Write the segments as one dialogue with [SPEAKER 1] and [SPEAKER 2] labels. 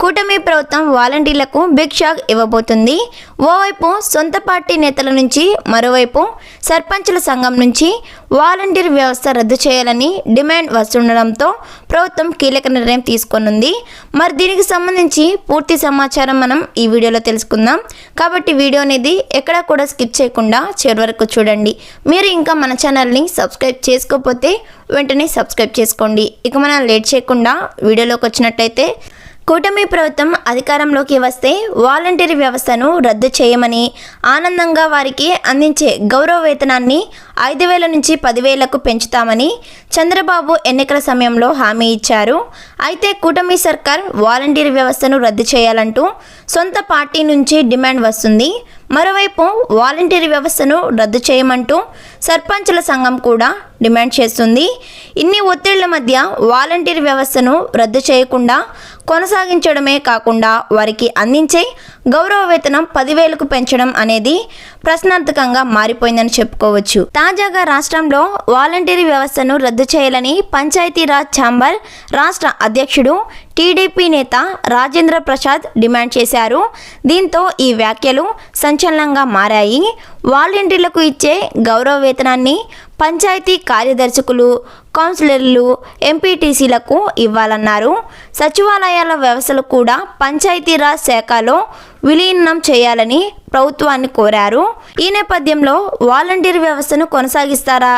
[SPEAKER 1] కూటమి ప్రభుత్వం వాలంటీర్లకు బిగ్ షాక్ ఇవ్వబోతుంది. ఓవైపు సొంత పార్టీ నేతల నుంచి మరోవైపు సర్పంచుల సంఘం నుంచి వాలంటీర్ వ్యవస్థ రద్దు చేయాలని డిమాండ్ వస్తుండడంతో ప్రభుత్వం కీలక నిర్ణయం తీసుకొనుంది. మరి దీనికి సంబంధించి పూర్తి సమాచారం మనం ఈ వీడియోలో తెలుసుకుందాం. కాబట్టి వీడియో అనేది ఎక్కడా కూడా స్కిప్ చేయకుండా చివరి వరకు చూడండి. మీరు ఇంకా మన ఛానల్ని సబ్స్క్రైబ్ చేసుకోకపోతే వెంటనే సబ్స్క్రైబ్ చేసుకోండి. ఇక మనం లేట్ చేయకుండా వీడియోలోకి వచ్చినట్టయితే కూటమి ప్రభుత్వం అధికారంలోకి వస్తే వాలంటీర్ వ్యవస్థను రద్దు చేయమని ఆనందంగా వారికి అందించే గౌరవ వేతనాన్ని ఐదు వేల నుంచి పదివేలకు పెంచుతామని చంద్రబాబు ఎన్నికల సమయంలో హామీ ఇచ్చారు. అయితే కూటమి సర్కార్ వాలంటీర్ వ్యవస్థను రద్దు చేయాలంటూ సొంత పార్టీ నుంచి డిమాండ్ వస్తుంది. మరోవైపు వాలంటీర్ వ్యవస్థను రద్దు చేయమంటూ సర్పంచుల సంఘం కూడా డిమాండ్ చేస్తుంది. ఇన్ని ఒత్తిళ్ళ మధ్య వాలంటీర్ వ్యవస్థను రద్దు చేయకుండా కొనసాగించడమే కాకుండా వారికి అందించే గౌరవ వేతనం పదివేలకు పెంచడం అనేది ప్రశ్నార్థకంగా మారిపోయిందని చెప్పుకోవచ్చు. తాజాగా రాష్ట్రంలో వాలంటీర్ వ్యవస్థను రద్దు చేయాలని పంచాయతీరాజ్ ఛాంబర్ రాష్ట్ర అధ్యక్షుడు టీడీపీ నేత రాజేంద్ర ప్రసాద్ డిమాండ్ చేశారు. దీంతో ఈ వ్యాఖ్యలు సంచలనంగా మారాయి. వాలంటీర్లకు ఇచ్చే గౌరవ వేతనాన్ని పంచాయతీ కార్యదర్శకులు కౌన్సిలర్లు ఎంపీటీసీలకు ఇవ్వాలన్నారు. సచివాలయాల వ్యవస్థలు కూడా పంచాయతీరాజ్ శాఖలో విలీనం చేయాలని ప్రభుత్వాన్ని కోరారు. ఈ నేపథ్యంలో వాలంటీర్ వ్యవస్థను కొనసాగిస్తారా?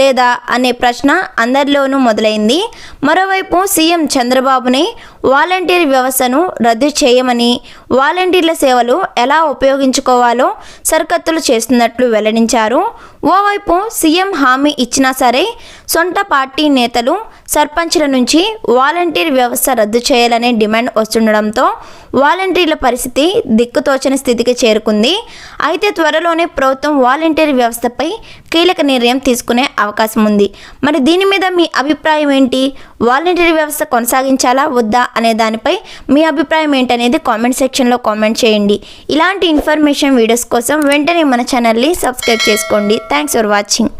[SPEAKER 1] లేదా అనే ప్రశ్న అందరిలోనూ మొదలైంది. మరోవైపు సీఎం చంద్రబాబుని వాలంటీర్ వ్యవస్థను రద్దు చేయమని వాలంటీర్ల సేవలు ఎలా ఉపయోగించుకోవాలో సరికత్తులు చేస్తున్నట్లు వెల్లడించారు. ఓవైపు సీఎం హామీ ఇచ్చినా సరే సొంత పార్టీ నేతలు సర్పంచ్ల నుంచి వాలంటీర్ వ్యవస్థ రద్దు చేయాలనే డిమాండ్ వస్తుండడంతో వాలంటీర్ల పరిస్థితి దిక్కుతోచని స్థితికి చేరుకుంది. అయితే త్వరలోనే ప్రభుత్వం వాలంటీర్ వ్యవస్థపై కీలక నిర్ణయం తీసుకునే అవకాశం ఉంది. మరి దీని మీద మీ అభిప్రాయం ఏంటి? వాలంటరీ వ్యవస్థ కొనసాగించాలా? వద్దా? అనే దానిపై మీ అభిప్రాయం ఏంటనేది కామెంట్ సెక్షన్లో కామెంట్ చేయండి. ఇలాంటి ఇన్ఫర్మేషన్ వీడియోస్ కోసం వెంటనే మన ఛానల్ని సబ్స్క్రైబ్ చేసుకోండి. Thanks for watching.